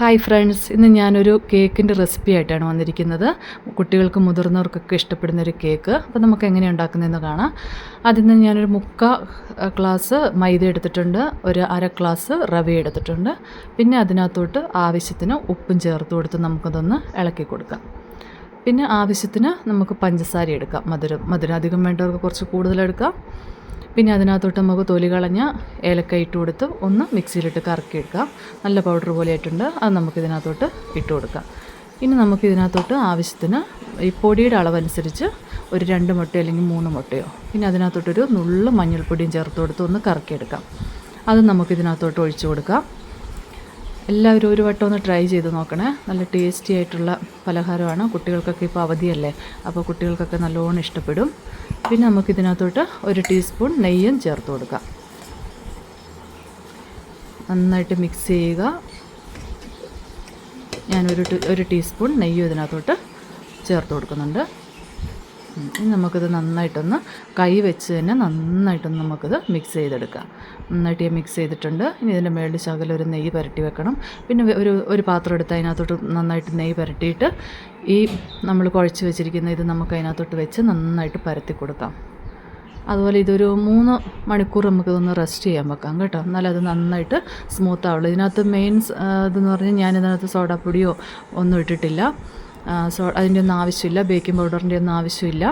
Hi friends ഇന്ന് ഞാനൊരു കേക്കിന്റെ റെസിപ്പി ആയിട്ടാണ് വന്നിരിക്കുന്നത്. കുട്ടികൾക്കും മുതിർന്നവർക്കൊക്കെ ഇഷ്ടപ്പെടുന്ന ഒരു കേക്ക്. അപ്പോൾ നമുക്ക് എങ്ങനെ ഉണ്ടാക്കുന്നതെന്ന് കാണാം. അതിൽ നിന്ന് ഞാനൊരു മുക്കാ ഗ്ലാസ് മൈദ എടുത്തിട്ടുണ്ട്. ഒരു അര ഗ്ലാസ് റവ എടുത്തിട്ടുണ്ട്. പിന്നെ അതിനകത്തോട്ട് ആവശ്യത്തിന് ഉപ്പും ചേർത്ത് കൊടുത്ത് നമുക്കതൊന്ന് ഇളക്കി കൊടുക്കാം. പിന്നെ ആവശ്യത്തിന് നമുക്ക് പഞ്ചസാര എടുക്കാം. മധുരം മധുരം അധികം വേണ്ടവർക്ക് കുറച്ച് കൂടുതലെടുക്കാം പിന്നെ അതിനകത്തോട്ട് നമുക്ക് തൊലി കളഞ്ഞ ഏലക്ക ഇട്ട് കൊടുത്ത് ഒന്ന് മിക്സിയിലിട്ട് കറക്കിയെടുക്കാം. നല്ല പൗഡർ പോലെ ആയിട്ടുണ്ട്. അത് നമുക്ക് ഇതിനകത്തോട്ട് ഇട്ട് കൊടുക്കാം. ഇനി നമുക്ക് ഇതിനകത്തോട്ട് ആവശ്യത്തിന് ഈ പൊടിയുടെ അളവനുസരിച്ച് ഒരു രണ്ട് മുട്ടയോ അല്ലെങ്കിൽ മൂന്ന് മുട്ടയോ പിന്നെ അതിനകത്തോട്ടൊരു നുള്ളു മഞ്ഞൾപ്പൊടിയും ചേർത്ത് കൊടുത്ത് ഒന്ന് കറക്കിയെടുക്കാം. അത് നമുക്കിതിനകത്തോട്ട് ഒഴിച്ചു കൊടുക്കാം. എല്ലാവരും ഒരു വട്ടം ഒന്ന് ട്രൈ ചെയ്ത് നോക്കണേ. നല്ല ടേസ്റ്റി ആയിട്ടുള്ള പലഹാരമാണ്. കുട്ടികൾക്കൊക്കെ ഇപ്പോൾ അവധിയല്ലേ? അപ്പോൾ കുട്ടികൾക്കൊക്കെ നല്ലോണം ഇഷ്ടപ്പെടും. പിന്നെ നമുക്ക് ഇതിനകത്തോട്ട് ഒരു ടീസ്പൂൺ നെയ്യും ചേർത്ത് കൊടുക്കാം. നന്നായിട്ട് മിക്സ് ചെയ്യുക. ഞാനൊരു ഒരു ടീസ്പൂൺ നെയ്യും ഇതിനകത്തോട്ട് ചേർത്ത് കൊടുക്കുന്നുണ്ട്. നമുക്കിത് നന്നായിട്ടൊന്ന് കൈ വെച്ച് തന്നെ നന്നായിട്ടൊന്ന് നമുക്കിത് മിക്സ് ചെയ്തെടുക്കാം. നന്നായിട്ട് ഞാൻ മിക്സ് ചെയ്തിട്ടുണ്ട്. ഇനി ഇതിന്റെ മേളിൽ ശകലം ഒരു നെയ്യ് പുരട്ടി വെക്കണം. പിന്നെ ഒരു ഒരു പാത്രം എടുത്ത് അതിനകത്തോട്ട് നന്നായിട്ട് നെയ്യ് പുരട്ടിയിട്ട് ഈ നമ്മൾ കുഴച്ച് വെച്ചിരിക്കുന്ന ഇത് നമുക്ക് അതിനകത്തോട്ട് വെച്ച് നന്നായിട്ട് പരത്തി കൊടുക്കാം. അതുപോലെ ഇതൊരു മൂന്ന് മണിക്കൂർ നമുക്കിതൊന്ന് റെസ്റ്റ് ചെയ്യാൻ വെക്കാം കേട്ടോ. എന്നാലും അത് നന്നായിട്ട് സ്മൂത്ത് ആവുള്ളൂ. ഇതിനകത്ത് മെയിൻ ഇതെന്ന് പറഞ്ഞാൽ ഞാനിതിനകത്ത് സോഡാപ്പൊടിയോ ഒന്നും ഇട്ടിട്ടില്ല. സോ അതിന്റെ ഒന്നും ആവശ്യമില്ല. ബേക്കിംഗ് പൗഡറിന്റെ ഒന്നും ആവശ്യമില്ല.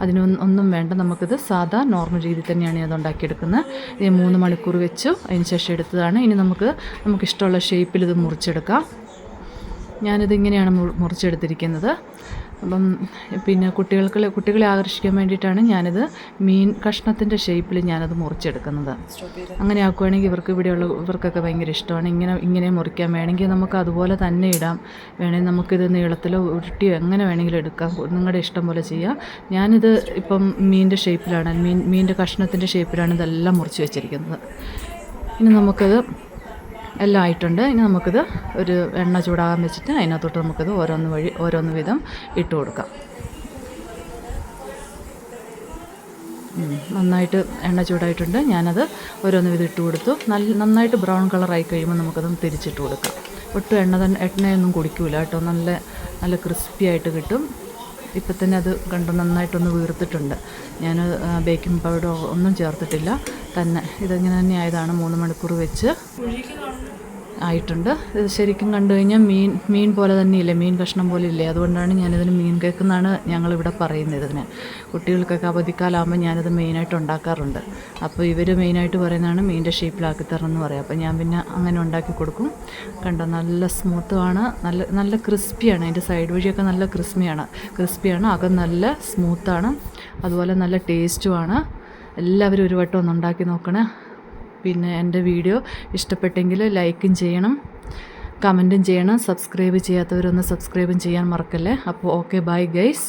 അതിനൊന്നും ഒന്നും വേണ്ട. നമുക്കിത് സാധാ നോർമൽ രീതിയിൽ തന്നെയാണ് ഞാൻ ഉണ്ടാക്കിയെടുക്കുന്നത് ഇത് മൂന്ന് മണിക്കൂർ വെച്ചു. അതിന് ശേഷം എടുത്തതാണ്. ഇനി നമുക്ക് നമുക്കിഷ്ടമുള്ള ഷേപ്പിൽ ഇത് മുറിച്ചെടുക്കാം. ഞാനിത് ഇങ്ങനെയാണ് മുറിച്ചെടുത്തിരിക്കുന്നത്. അപ്പം പിന്നെ കുട്ടികൾക്ക് കുട്ടികളെ ആകർഷിക്കാൻ വേണ്ടിയിട്ടാണ് ഞാനിത് മീൻ കഷ്ണത്തിന്റെ ഷേപ്പിൽ ഞാനത് മുറിച്ചെടുക്കുന്നത്. അങ്ങനെ ആക്കുവാണെങ്കിൽ ഇവർക്ക് ഇവിടെയുള്ള ഇവർക്കൊക്കെ ഭയങ്കര ഇഷ്ടമാണ്. ഇങ്ങനെ ഇങ്ങനെ മുറിക്കാൻ വേണമെങ്കിൽ നമുക്ക് അതുപോലെ തന്നെ ഇടാം. വേണമെങ്കിൽ നമുക്കിത് നീളത്തിലോ ഉരുട്ടിയോ എങ്ങനെ വേണമെങ്കിലും എടുക്കാം. നിങ്ങളുടെ ഇഷ്ടം പോലെ ചെയ്യാം. ഞാനിത് ഇപ്പം മീനിന്റെ ഷേപ്പിലാണ് മീൻ മീനിന്റെ കഷ്ണത്തിന്റെ ഷേപ്പിലാണ് ഇതെല്ലാം മുറിച്ച് വെച്ചിരിക്കുന്നത്. ഇനി നമുക്കത് എല്ലാം ആയിട്ടുണ്ട്. ഇനി നമുക്കിത് ഒരു എണ്ണ ചൂടാകാൻ വെച്ചിട്ട് അതിനകത്തോട്ട് നമുക്കിത് ഓരോന്ന് വഴി ഓരോന്ന് വിധം ഇട്ട് കൊടുക്കാം. നന്നായിട്ട് എണ്ണ ചൂടായിട്ടുണ്ട്. ഞാനത് ഓരോന്ന് വിധം ഇട്ട് കൊടുത്തു. നല്ല നന്നായിട്ട് ബ്രൗൺ കളറായി കഴിയുമ്പോൾ നമുക്കത് തിരിച്ചിട്ട് കൊടുക്കാം. ഒട്ടും എണ്ണ തന്നെ എണ്ണയൊന്നും കുടിക്കൂല കേട്ടോ. നല്ല നല്ല ക്രിസ്പി ആയിട്ട് കിട്ടും. ഇപ്പം തന്നെ അത് കണ്ട് നന്നായിട്ടൊന്ന് വീർത്തിട്ടുണ്ട്. ഞാൻ ബേക്കിംഗ് പൗഡർ ഒന്നും ചേർത്തിട്ടില്ല. തന്നെ ഇതിങ്ങനെ തന്നെ ആയതാണ്. മൂന്ന് മണിക്കൂർ വെച്ച്. ആയിട്ടുണ്ട്. ഇത് ശരിക്കും കണ്ടു കഴിഞ്ഞാൽ മീൻ മീൻ പോലെ തന്നെയില്ലേ? മീൻ കഷ്ണം പോലെ ഇല്ലേ? അതുകൊണ്ടാണ് ഞാനിതിന് മീൻ കേക്ക് എന്നാണ് ഞങ്ങളിവിടെ പറയുന്നത് ഇതിന്. കുട്ടികൾക്കൊക്കെ അവധിക്കാലാകുമ്പോൾ ഞാനിത് മെയിനായിട്ട് ഉണ്ടാക്കാറുണ്ട്. അപ്പോൾ ഇവർ മെയിനായിട്ട് പറയുന്നതാണ് മീനിന്റെ ഷേപ്പിലാക്കി തരണം എന്ന് പറയാം. അപ്പോൾ ഞാൻ പിന്നെ അങ്ങനെ ഉണ്ടാക്കി കൊടുക്കും. കണ്ടോ? നല്ല സ്മൂത്തുമാണ്. നല്ല നല്ല ക്രിസ്പിയാണ്. അതിന്റെ സൈഡ് വഴിയൊക്കെ നല്ല ക്രിസ്പിയാണ് ക്രിസ്പിയാണ്. അകം നല്ല സ്മൂത്താണ്. അതുപോലെ നല്ല ടേസ്റ്റുമാണ്. എല്ലാവരും ഒരു വട്ടം ഒന്ന് ഉണ്ടാക്കി നോക്കണേ. പിന്നെ എന്റെ വീഡിയോ ഇഷ്ടപ്പെട്ടെങ്കിൽ ലൈക്കും ചെയ്യണം കമന്റും ചെയ്യണം സബ്സ്ക്രൈബ് ചെയ്യാത്തവരൊന്ന് സബ്സ്ക്രൈബും ചെയ്യാൻ മറക്കല്ലേ. അപ്പോൾ ഓക്കെ ബൈ ഗൈസ്.